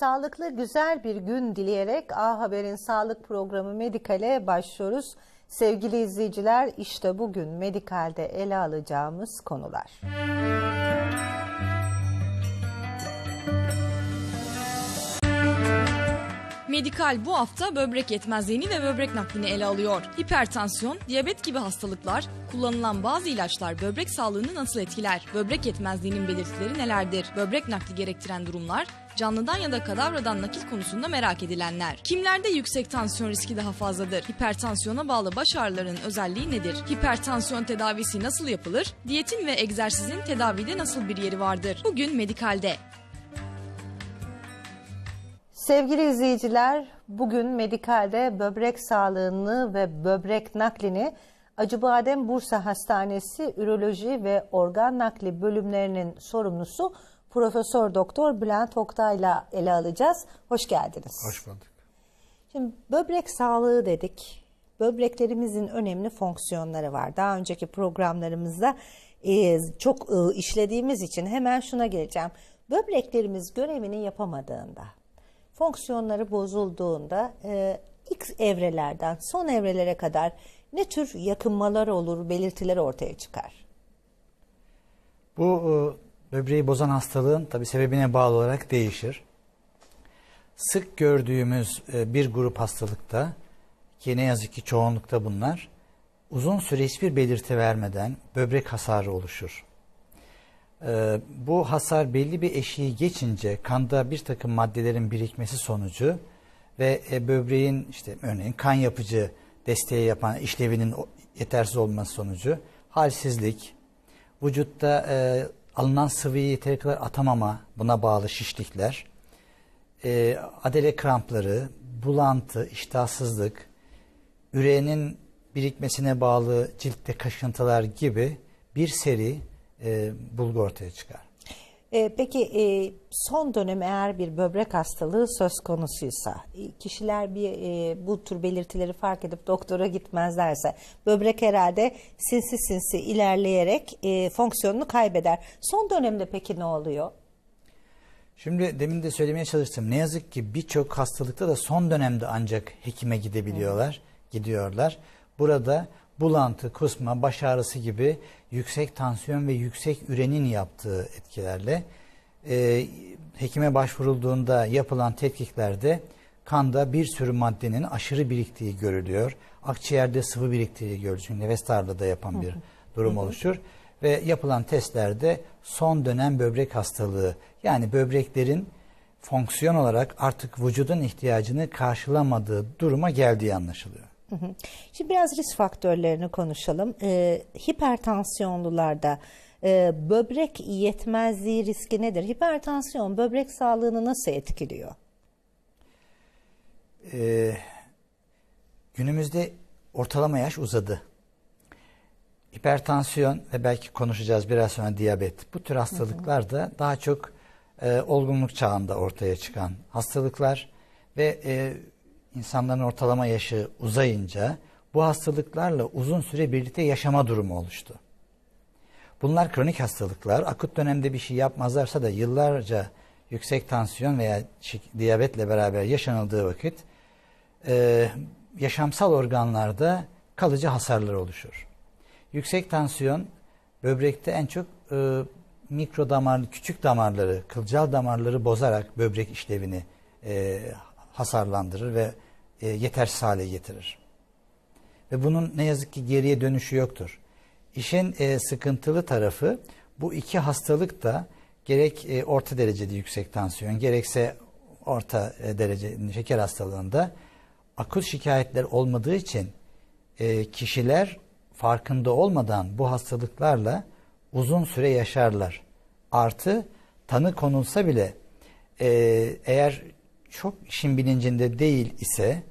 Sağlıklı güzel bir gün dileyerek A Haber'in sağlık programı Medikal'e başlıyoruz. Sevgili izleyiciler işte bugün Medikal'de ele alacağımız konular. Medikal bu hafta böbrek yetmezliğini ve böbrek naklini ele alıyor. Hipertansiyon, diyabet gibi hastalıklar, kullanılan bazı ilaçlar böbrek sağlığını nasıl etkiler? Böbrek yetmezliğinin belirtileri nelerdir? Böbrek nakli gerektiren durumlar, canlıdan ya da kadavradan nakil konusunda merak edilenler. Kimlerde yüksek tansiyon riski daha fazladır? Hipertansiyona bağlı baş ağrılarının özelliği nedir? Hipertansiyon tedavisi nasıl yapılır? Diyetin ve egzersizin tedavide nasıl bir yeri vardır? Bugün Medikal'de. Sevgili izleyiciler, bugün Medikal'de böbrek sağlığını ve böbrek naklini Acıbadem Bursa Hastanesi Üroloji ve Organ Nakli bölümlerinin sorumlusu Profesör Doktor Bülent Oktay'la ele alacağız. Hoş geldiniz. Hoş bulduk. Şimdi böbrek sağlığı dedik. Böbreklerimizin önemli fonksiyonları var. Daha önceki programlarımızda e, çok e, işlediğimiz için hemen şuna geleceğim. Böbreklerimiz görevini yapamadığında, fonksiyonları bozulduğunda e, ilk evrelerden son evrelere kadar ne tür yakınmalar olur, belirtiler ortaya çıkar? Bu e, böbreği bozan hastalığın tabi sebebine bağlı olarak değişir. Sık gördüğümüz e, bir grup hastalıkta ki ne yazık ki çoğunlukta bunlar uzun süre hiçbir belirti vermeden böbrek hasarı oluşur. E, bu hasar belli bir eşiği geçince kanda bir takım maddelerin birikmesi sonucu ve böbreğin işte örneğin kan yapıcı desteği yapan işlevinin yetersiz olması sonucu halsizlik, vücutta e, alınan sıvıyı yeteri atamama, buna bağlı şişlikler, e, adele krampları, bulantı, iştahsızlık, üreğinin birikmesine bağlı ciltte kaşıntılar gibi bir seri e, bulgu ortaya çıkar. E, peki e, son dönem eğer bir böbrek hastalığı söz konusuysa e, kişiler bir e, bu tür belirtileri fark edip doktora gitmezlerse böbrek herhalde sinsi sinsi ilerleyerek e, fonksiyonunu kaybeder. Son dönemde peki ne oluyor? Şimdi demin de söylemeye çalıştım. Ne yazık ki birçok hastalıkta da son dönemde ancak hekime gidebiliyorlar, Hı. gidiyorlar. Burada bulantı, kusma, baş ağrısı gibi yüksek tansiyon ve yüksek ürenin yaptığı etkilerle e, hekime başvurulduğunda yapılan tetkiklerde kanda bir sürü maddenin aşırı biriktiği görülüyor. Akciğerde sıvı biriktiği görülüyor. Nefes darlığı da yapan bir durum oluşur. Ve yapılan testlerde son dönem böbrek hastalığı yani böbreklerin fonksiyon olarak artık vücudun ihtiyacını karşılamadığı duruma geldiği anlaşılıyor. Şimdi biraz risk faktörlerini konuşalım. Ee, hipertansiyonlularda e, böbrek yetmezliği riski nedir? Hipertansiyon böbrek sağlığını nasıl etkiliyor? Ee, günümüzde ortalama yaş uzadı. Hipertansiyon ve belki konuşacağız biraz sonra diyabet. Bu tür hastalıklar da daha çok e, olgunluk çağında ortaya çıkan hastalıklar ve e, insanların ortalama yaşı uzayınca bu hastalıklarla uzun süre birlikte yaşama durumu oluştu. Bunlar kronik hastalıklar. Akut dönemde bir şey yapmazlarsa da yıllarca yüksek tansiyon veya diyabetle beraber yaşanıldığı vakit e, yaşamsal organlarda kalıcı hasarlar oluşur. Yüksek tansiyon böbrekte en çok e, mikro damarlı küçük damarları, kılcal damarları bozarak böbrek işlevini e, hasarlandırır ve e, yetersiz hale getirir. Ve bunun ne yazık ki geriye dönüşü yoktur. İşin e, sıkıntılı tarafı bu iki hastalık da gerek e, orta derecede yüksek tansiyon gerekse orta e, derece şeker hastalığında akut şikayetler olmadığı için e, kişiler farkında olmadan bu hastalıklarla uzun süre yaşarlar. Artı tanı konulsa bile e, eğer çok işin bilincinde değil ise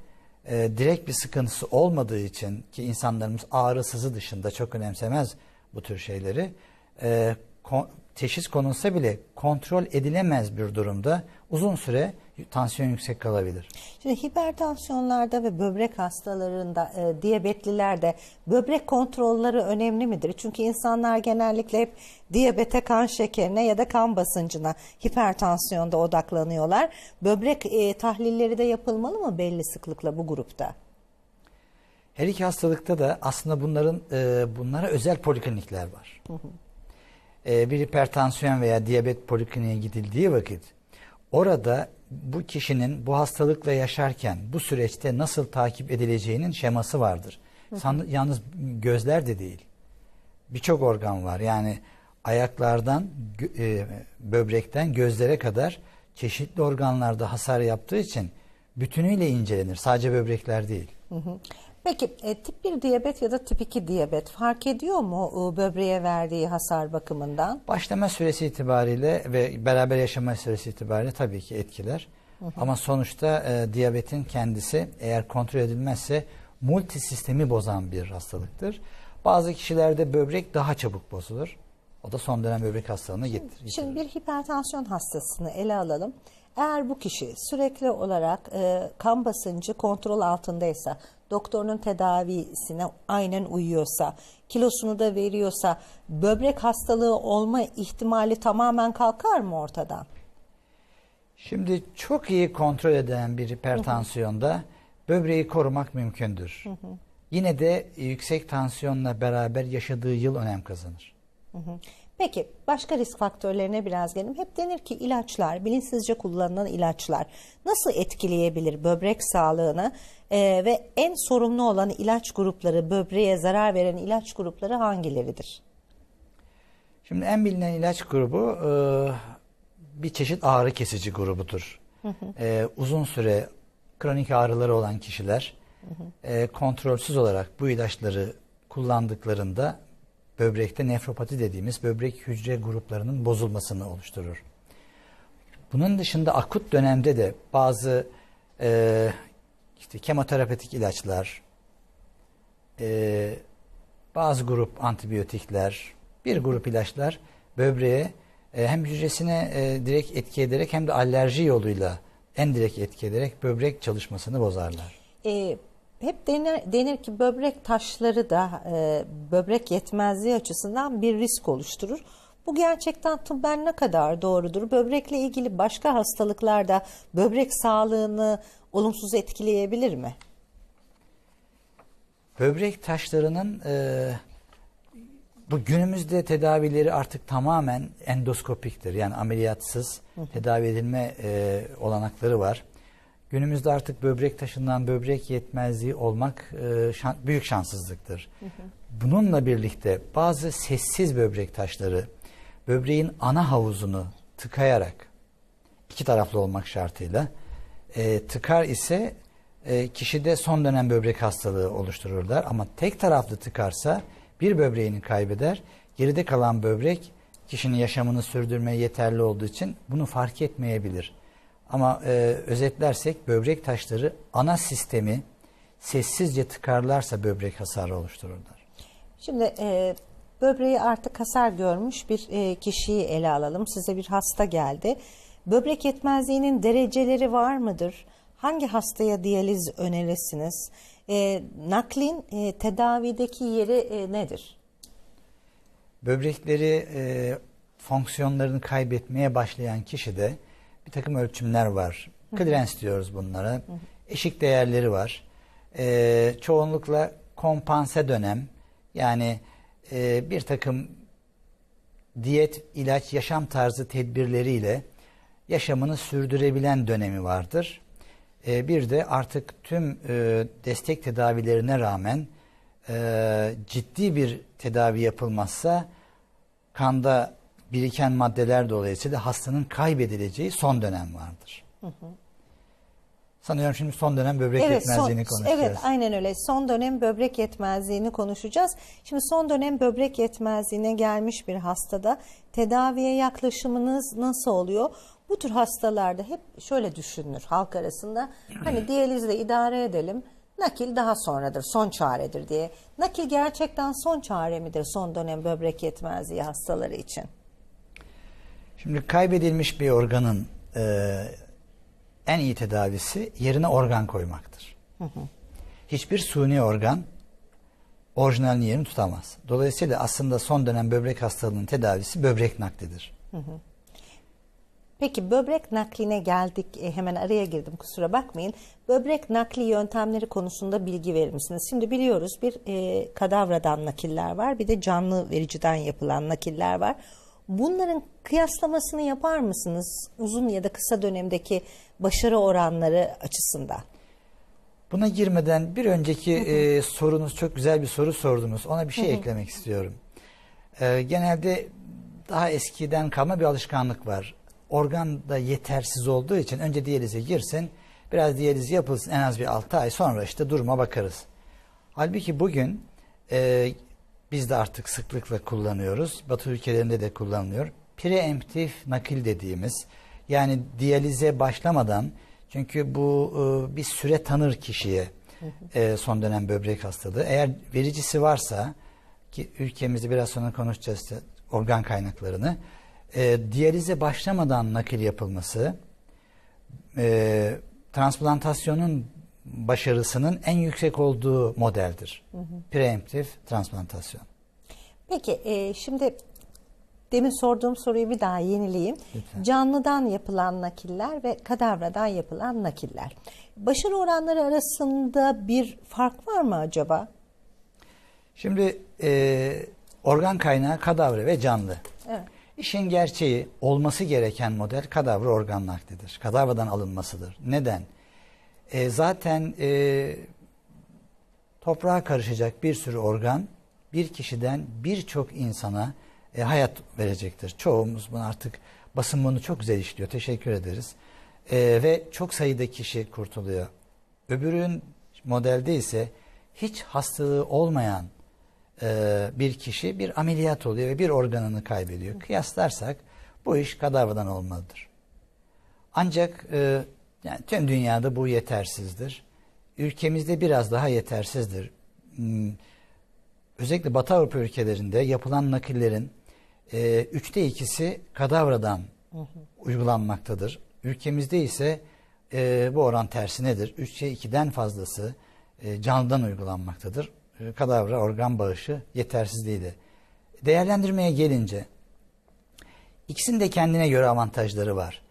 e, direkt bir sıkıntısı olmadığı için ki insanlarımız ağrı sızı dışında çok önemsemez bu tür şeyleri e, kon, teşhis konulsa bile kontrol edilemez bir durumda uzun süre tansiyon yüksek kalabilir. Şimdi hipertansiyonlarda ve böbrek hastalarında, e, diyabetlilerde böbrek kontrolleri önemli midir? Çünkü insanlar genellikle hep diyabete, kan şekerine ya da kan basıncına, hipertansiyonda odaklanıyorlar. Böbrek e, tahlilleri de yapılmalı mı belli sıklıkla bu grupta? Her iki hastalıkta da aslında bunların e, bunlara özel poliklinikler var. E, bir hipertansiyon veya diyabet polikliniğe gidildiği vakit orada bu kişinin bu hastalıkla yaşarken bu süreçte nasıl takip edileceğinin şeması vardır. San- yalnız gözler de değil. Birçok organ var. Yani ayaklardan, e, böbrekten gözlere kadar çeşitli organlarda hasar yaptığı için bütünüyle incelenir. Sadece böbrekler değil. Hı hı. Peki e, tip 1 diyabet ya da tip 2 diyabet fark ediyor mu e, böbreğe verdiği hasar bakımından? Başlama süresi itibariyle ve beraber yaşama süresi itibariyle tabii ki etkiler. Ama sonuçta e, diyabetin kendisi eğer kontrol edilmezse multisistemi bozan bir hastalıktır. Bazı kişilerde böbrek daha çabuk bozulur. O da son dönem böbrek hastalığına getirir. Şimdi bir hipertansiyon hastasını ele alalım. Eğer bu kişi sürekli olarak e, kan basıncı kontrol altındaysa, doktorun tedavisine aynen uyuyorsa, kilosunu da veriyorsa, böbrek hastalığı olma ihtimali tamamen kalkar mı ortadan? Şimdi çok iyi kontrol eden bir hipertansiyonda böbreği korumak mümkündür. Yine de yüksek tansiyonla beraber yaşadığı yıl önem kazanır. Hı hı. Peki başka risk faktörlerine biraz gelelim. Hep denir ki ilaçlar, bilinçsizce kullanılan ilaçlar nasıl etkileyebilir böbrek sağlığını Ee, ve en sorumlu olan ilaç grupları, böbreğe zarar veren ilaç grupları hangileridir? Şimdi en bilinen ilaç grubu e, bir çeşit ağrı kesici grubudur. E, uzun süre kronik ağrıları olan kişiler e, kontrolsüz olarak bu ilaçları kullandıklarında böbrekte nefropati dediğimiz böbrek hücre gruplarının bozulmasını oluşturur. Bunun dışında akut dönemde de bazı e, işte kemoterapetik ilaçlar, e, bazı grup antibiyotikler, bir grup ilaçlar böbreğe e, hem hücresine e, direkt etki ederek hem de alerji yoluyla en direkt etki ederek böbrek çalışmasını bozarlar. Ee, hep denir, denir ki böbrek taşları da e, böbrek yetmezliği açısından bir risk oluşturur. Bu gerçekten tıbben ne kadar doğrudur? Böbrekle ilgili başka hastalıklarda böbrek sağlığını olumsuz etkileyebilir mi? Böbrek taşlarının e, bu günümüzde tedavileri artık tamamen endoskopiktir. Yani ameliyatsız tedavi edilme e, olanakları var. Günümüzde artık böbrek taşından böbrek yetmezliği olmak e, şan- büyük şanssızlıktır. Bununla birlikte bazı sessiz böbrek taşları böbreğin ana havuzunu tıkayarak iki taraflı olmak şartıyla e, tıkar ise e, kişide son dönem böbrek hastalığı oluştururlar. Ama tek taraflı tıkarsa bir böbreğini kaybeder. Geride kalan böbrek kişinin yaşamını sürdürmeye yeterli olduğu için bunu fark etmeyebilir. Ama e, özetlersek böbrek taşları ana sistemi sessizce tıkarlarsa böbrek hasarı oluştururlar. Şimdi e, böbreği artık hasar görmüş bir e, kişiyi ele alalım. Size bir hasta geldi. Böbrek yetmezliğinin dereceleri var mıdır? Hangi hastaya diyaliz önerirsiniz? E, naklin e, tedavideki yeri e, nedir? Böbrekleri e, fonksiyonlarını kaybetmeye başlayan kişide bir takım ölçümler var. Clearance diyoruz bunlara. Eşik değerleri var. E, çoğunlukla kompanse dönem yani e, bir takım diyet, ilaç, yaşam tarzı tedbirleriyle yaşamını sürdürebilen dönemi vardır. E, bir de artık tüm e, destek tedavilerine rağmen e, ciddi bir tedavi yapılmazsa kanda biriken maddeler dolayısıyla hastanın kaybedileceği son dönem vardır. Sanıyorum şimdi son dönem böbrek yetmezliğini son, konuşacağız. evet aynen öyle. Son dönem böbrek yetmezliğini konuşacağız. Şimdi son dönem böbrek yetmezliğine gelmiş bir hastada tedaviye yaklaşımınız nasıl oluyor? Bu tür hastalarda hep şöyle düşünülür halk arasında. Hani diyalizle idare edelim. Nakil daha sonradır, son çaredir diye. Nakil gerçekten son çare midir son dönem böbrek yetmezliği hastaları için? Şimdi kaybedilmiş bir organın e, en iyi tedavisi yerine organ koymaktır. Hiçbir suni organ orijinalin yerini tutamaz. Dolayısıyla aslında son dönem böbrek hastalığının tedavisi böbrek naklidir. Peki böbrek nakline geldik. E, hemen araya girdim kusura bakmayın. Böbrek nakli yöntemleri konusunda bilgi verir misiniz? Şimdi biliyoruz bir e, kadavradan nakiller var. Bir de canlı vericiden yapılan nakiller var. Bunların kıyaslamasını yapar mısınız? Uzun ya da kısa dönemdeki başarı oranları açısından. Buna girmeden bir önceki e, sorunuz çok güzel bir soru sordunuz. Ona bir şey eklemek istiyorum. E, genelde daha eskiden kalma bir alışkanlık var. Organ da yetersiz olduğu için önce diyalize girsin, biraz diyaliz yapılsın en az bir 6 ay sonra işte duruma bakarız. Halbuki bugün e, biz de artık sıklıkla kullanıyoruz. Batı ülkelerinde de kullanılıyor. Preemptif nakil dediğimiz yani diyalize başlamadan çünkü bu e, bir süre tanır kişiye e, son dönem böbrek hastalığı. Eğer vericisi varsa ki ülkemizde biraz sonra konuşacağız organ kaynaklarını e, diyalize başlamadan nakil yapılması e, transplantasyonun başarısının en yüksek olduğu modeldir. Preemptif transplantasyon. Peki e, şimdi demin sorduğum soruyu bir daha yenileyim. Lütfen. Canlıdan yapılan nakiller ve kadavradan yapılan nakiller. Başarı oranları arasında bir fark var mı acaba? Şimdi e, organ kaynağı kadavra ve canlı. Evet. İşin gerçeği olması gereken model kadavra organ naklidir. Kadavradan alınmasıdır. Neden? E, zaten e, toprağa karışacak bir sürü organ bir kişiden birçok insana e, hayat verecektir. Çoğumuz bunu artık basın bunu çok güzel işliyor. Teşekkür ederiz. E, ve çok sayıda kişi kurtuluyor. Öbürün modelde ise hiç hastalığı olmayan e, bir kişi bir ameliyat oluyor ve bir organını kaybediyor. Kıyaslarsak bu iş kadavradan olmalıdır. Ancak e, yani tüm dünyada bu yetersizdir. Ülkemizde biraz daha yetersizdir. Hmm, Özellikle Batı Avrupa ülkelerinde yapılan nakillerin e, üçte ikisi kadavradan uygulanmaktadır. Ülkemizde ise e, bu oran tersinedir. Üçte ikiden fazlası e, canlıdan uygulanmaktadır. E, kadavra organ bağışı yetersizliğiyle. Değerlendirmeye gelince ikisinin de kendine göre avantajları var.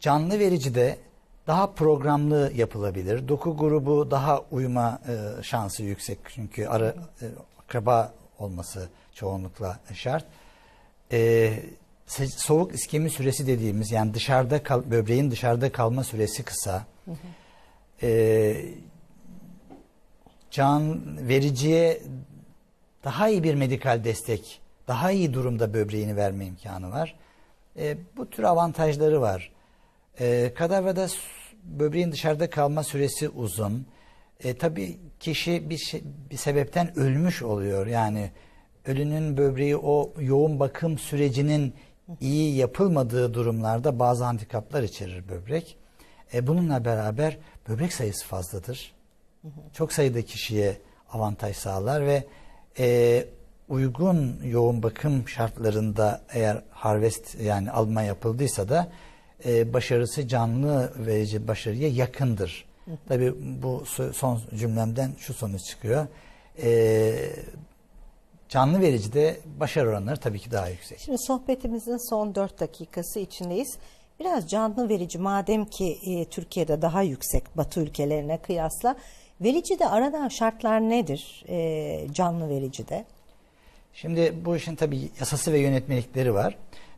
Canlı vericide daha programlı yapılabilir. Doku grubu daha uyuma e, şansı yüksek çünkü ara e, akraba olması çoğunlukla şart. E, soğuk iskemi süresi dediğimiz yani dışarıda kal, böbreğin dışarıda kalma süresi kısa. E, can vericiye daha iyi bir medikal destek, daha iyi durumda böbreğini verme imkanı var. E, bu tür avantajları var. E, kadavrada böbreğin dışarıda kalma süresi uzun. E, tabii kişi bir, şey- bir sebepten ölmüş oluyor. Yani ölünün böbreği o yoğun bakım sürecinin iyi yapılmadığı durumlarda bazı handikaplar içerir böbrek. E, bununla beraber böbrek sayısı fazladır. Çok sayıda kişiye avantaj sağlar ve e, uygun yoğun bakım şartlarında eğer harvest yani alma yapıldıysa da e, başarısı canlı verici başarıya yakındır. Tabii bu so- son cümlemden şu sonuç çıkıyor. E, canlı vericide başarı oranları tabii ki daha yüksek. Şimdi sohbetimizin son 4 dakikası içindeyiz. Biraz canlı verici madem ki e, Türkiye'de daha yüksek Batı ülkelerine kıyasla vericide aranan şartlar nedir e, canlı vericide? Şimdi bu işin tabii yasası ve yönetmelikleri var.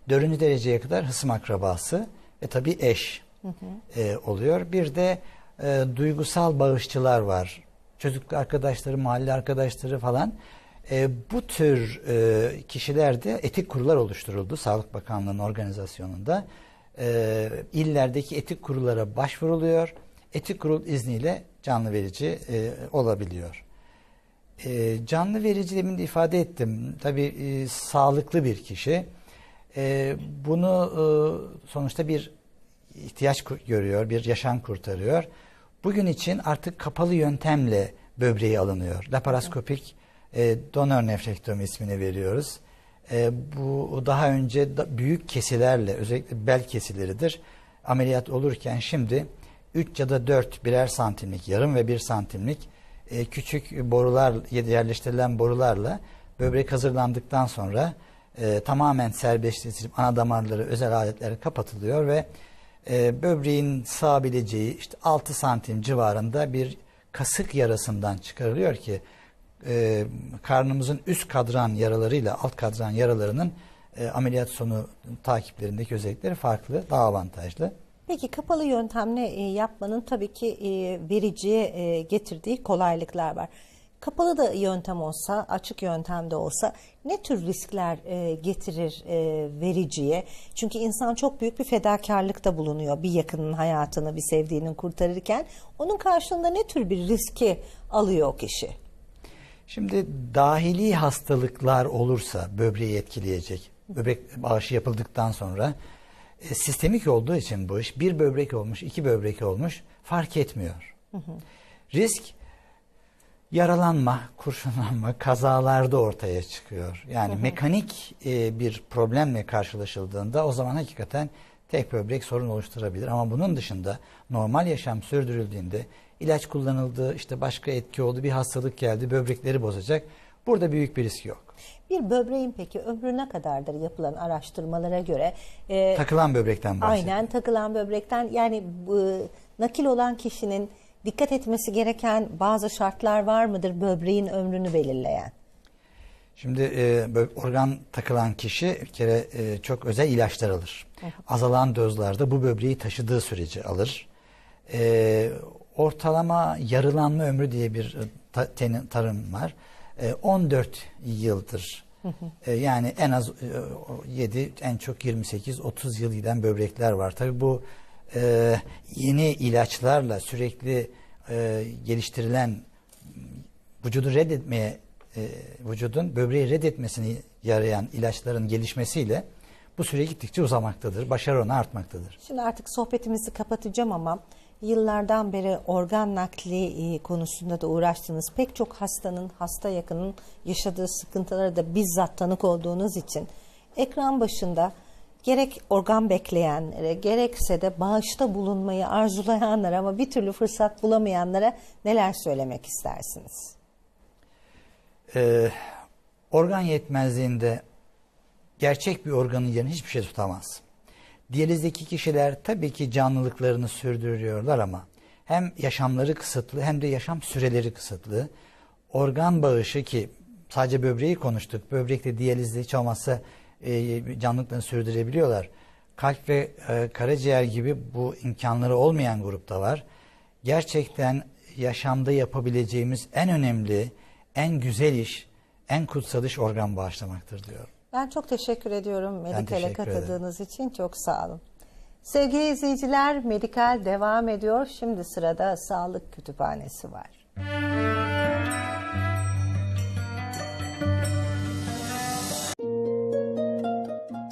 Dördüncü dereceye kadar hısım akrabası ve tabii eş e, oluyor. Bir de e, duygusal bağışçılar var. Çocuk arkadaşları, mahalle arkadaşları falan. E, bu tür e, kişilerde etik kurullar oluşturuldu Sağlık Bakanlığı'nın organizasyonunda. E, illerdeki etik kurullara başvuruluyor. Etik kurul izniyle canlı verici e, olabiliyor. E, canlı verici demin de ifade ettim. Tabii e, sağlıklı bir kişi. E, bunu e, sonuçta bir ihtiyaç görüyor, bir yaşam kurtarıyor. Bugün için artık kapalı yöntemle böbreği alınıyor. Laparoskopik e, donör nefrektomi ismini veriyoruz. E, bu daha önce büyük kesilerle özellikle bel kesileridir ameliyat olurken şimdi 3 ya da 4 birer santimlik, yarım ve 1 santimlik küçük borular yerleştirilen borularla böbrek hazırlandıktan sonra e, tamamen serbestleştirilip ana damarları özel aletlere kapatılıyor ve e, böbreğin sığabileceği işte 6 santim civarında bir kasık yarasından çıkarılıyor ki e, karnımızın üst kadran yaralarıyla alt kadran yaralarının e, ameliyat sonu takiplerindeki özellikleri farklı, daha avantajlı. Peki kapalı yöntemle e, yapmanın tabii ki e, vericiye e, getirdiği kolaylıklar var. Kapalı da yöntem olsa, açık yöntemde olsa ne tür riskler e, getirir e, vericiye? Çünkü insan çok büyük bir fedakarlıkta bulunuyor bir yakının hayatını, bir sevdiğinin kurtarırken. Onun karşılığında ne tür bir riski alıyor o kişi? Şimdi dahili hastalıklar olursa böbreği etkileyecek, böbrek bağışı yapıldıktan sonra e, sistemik olduğu için bu iş bir böbrek olmuş, iki böbrek olmuş fark etmiyor. Risk yaralanma, kurşunlanma, kazalarda ortaya çıkıyor. Yani mekanik e, bir problemle karşılaşıldığında o zaman hakikaten tek böbrek sorun oluşturabilir. Ama bunun dışında normal yaşam sürdürüldüğünde ilaç kullanıldı, işte başka etki oldu, bir hastalık geldi, böbrekleri bozacak. Burada büyük bir risk yok. Bir böbreğin peki ömrü ne kadardır yapılan araştırmalara göre? E, Takılan böbrekten bahsediyorum. Aynen takılan böbrekten yani bu, nakil olan kişinin dikkat etmesi gereken bazı şartlar var mıdır böbreğin ömrünü belirleyen? Şimdi e, organ takılan kişi bir kere e, çok özel ilaçlar alır. Azalan dozlarda bu böbreği taşıdığı sürece alır. E, ortalama yarılanma ömrü diye bir e, ta- tenin- tarım var. E, 14 yıldır. E, yani en az e, 7 en çok 28-30 yıl giden böbrekler var. Tabii bu e, yeni ilaçlarla sürekli e, geliştirilen vücudu reddetmeye e, vücudun böbreği reddetmesini yarayan ilaçların gelişmesiyle bu süre gittikçe uzamaktadır. Başarı oranı artmaktadır. Şimdi artık sohbetimizi kapatacağım ama yıllardan beri organ nakli e, konusunda da uğraştınız. Pek çok hastanın, hasta yakının yaşadığı sıkıntılara da bizzat tanık olduğunuz için ekran başında gerek organ bekleyenlere gerekse de bağışta bulunmayı arzulayanlara ama bir türlü fırsat bulamayanlara neler söylemek istersiniz? Ee, organ yetmezliğinde gerçek bir organın yerini hiçbir şey tutamaz. Diyalizdeki kişiler tabii ki canlılıklarını sürdürüyorlar ama hem yaşamları kısıtlı hem de yaşam süreleri kısıtlı. Organ bağışı ki sadece böbreği konuştuk. Böbrekte diyalizde hiç olmazsa e, canlılıklarını sürdürebiliyorlar. Kalp ve e, karaciğer gibi bu imkanları olmayan grupta var. Gerçekten yaşamda yapabileceğimiz en önemli, en güzel iş, en kutsal iş organ bağışlamaktır diyorum. Ben çok teşekkür ediyorum Medikal'e teşekkür ederim. katıldığınız için. Çok sağ olun. Sevgili izleyiciler, Medikal devam ediyor. Şimdi sırada Sağlık Kütüphanesi var.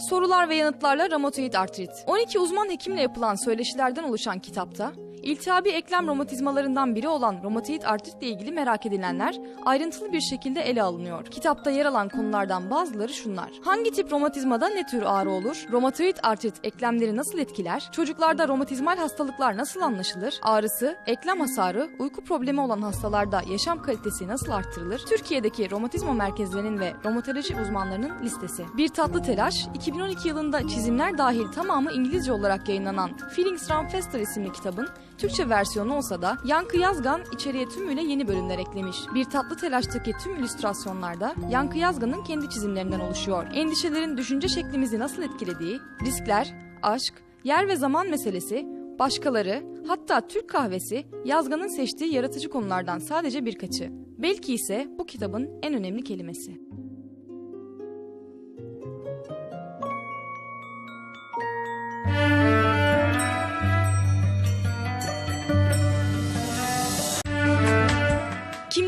Sorular ve yanıtlarla romatoid artrit. 12 uzman hekimle yapılan söyleşilerden oluşan kitapta iltihabi eklem romatizmalarından biri olan romatoid artritle ilgili merak edilenler ayrıntılı bir şekilde ele alınıyor. Kitapta yer alan konulardan bazıları şunlar. Hangi tip romatizmada ne tür ağrı olur? Romatoid artrit eklemleri nasıl etkiler? Çocuklarda romatizmal hastalıklar nasıl anlaşılır? Ağrısı, eklem hasarı, uyku problemi olan hastalarda yaşam kalitesi nasıl arttırılır? Türkiye'deki romatizma merkezlerinin ve romatoloji uzmanlarının listesi. Bir tatlı telaş, 2012 yılında çizimler dahil tamamı İngilizce olarak yayınlanan Feelings Run Faster isimli kitabın Türkçe versiyonu olsa da Yankı Yazgan içeriye tümüyle yeni bölümler eklemiş. Bir tatlı telaştaki tüm illüstrasyonlarda Yankı Yazgan'ın kendi çizimlerinden oluşuyor. Endişelerin düşünce şeklimizi nasıl etkilediği, riskler, aşk, yer ve zaman meselesi, başkaları, hatta Türk kahvesi Yazgan'ın seçtiği yaratıcı konulardan sadece birkaçı. Belki ise bu kitabın en önemli kelimesi.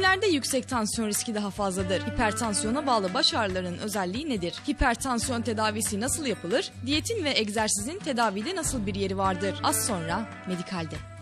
Kimlerde yüksek tansiyon riski daha fazladır? Hipertansiyona bağlı baş ağrılarının özelliği nedir? Hipertansiyon tedavisi nasıl yapılır? Diyetin ve egzersizin tedavide nasıl bir yeri vardır? Az sonra Medikal'de.